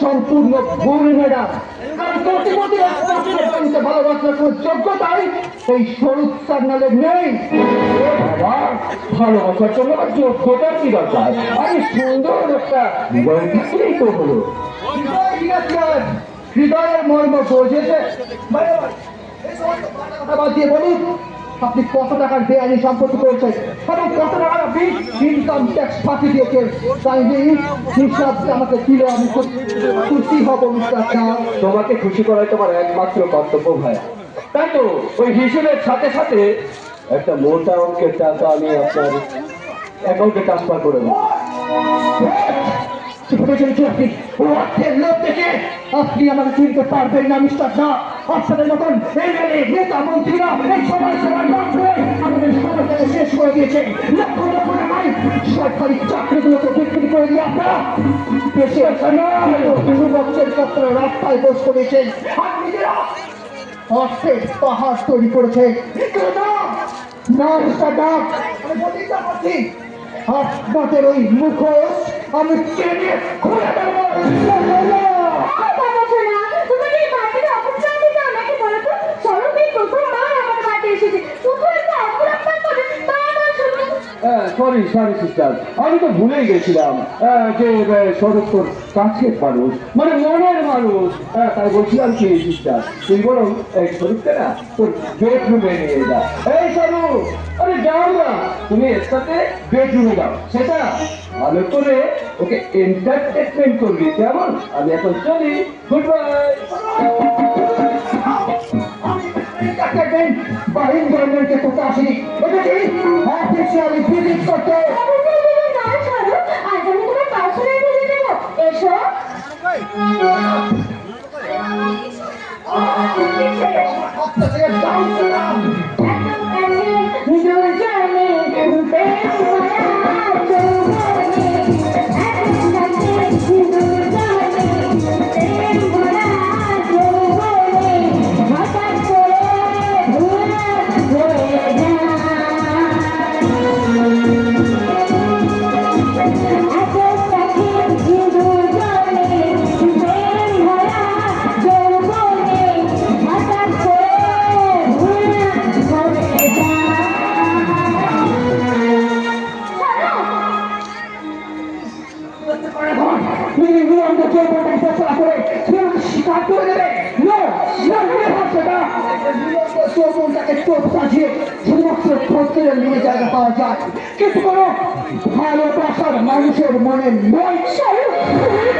সম্পূর্ণ ভূমি ম্যাডাম ভালোবাসার কোন যোগ্যতাই এই শরৎ সান্নালের নেই। ভালোবাসার জন্য যোগ্যতার কি দরকার? সুন্দর একটা হৃদয় থাকলেই তো হলো। হৃদয়ের মর্ম বোঝেছে। মানে বাদ দিয়ে বলুন আপনি কত টাকার বেআইনি সম্পত্তি করেছেন? এবং কত টাকার আপনি ইনকাম ট্যাক্স ফাঁকি দিয়েছেন? তাই হিসাব আমাকে দিলে আমি খুশি হব মিস্টার তোমাকে খুশি করাই তোমার একমাত্র কর্তব্য ভাই। তাই তো ওই হিসেবের সাথে সাথে একটা মোটা অঙ্কের টাকা আমি আপনার অ্যাকাউন্টে ট্রান্সফার করে দেবো। আপনি? আমাকে চিনতে পারবেন না মিস্টার শাহ। আপনাদের মতন নেতা মন্ত্রীরা এই সমাজ করে দিয়েছে লক্ষ লক্ষ টাকায় সরকারি চাকরিগুলোকে বিক্রি করে দিয়ে আপনারা পত্র রাস্তায় বস করেছেন আর পাহাড় তৈরি করেছে। ওই মুখোশ আমি খুলে দেবো। শুনো। সরি সরি সিস্টার আমি তো ভুলেই গেছিলাম। আহ, যে শরৎ কাছের মানুষ মানে মনের মানুষ। হ্যাঁ, তাই বলছিলাম কি সিস্টার তুই বরং এই শরীরটা না তোর বেডরুমে নিয়ে যা। এই স্বরূপ আরে যাও না তুমি এর সাথে বেডরুমে যাও। সেটা ভালো করে ওকে এন্টারটেনমেন্ট করবি কেমন? আমি এখন চলি। গুড বাই আসিনি বুঝেছি অফিসিয়ালি ভিজিট করতে আজ আমি ভিজিট দেবো। এসো। নির্বিলম্বে যৌবনটা ফেসলা করে কেউ স্বীকার করে দেবে নো সেটা যৌবনটাকে চোখ সাজিয়ে সমস্ত খদ্দের নিয়ে জায়গা পাওয়া যায় কিন্তু কোনো ভালোবাসার মানুষের মনে নয় তুমি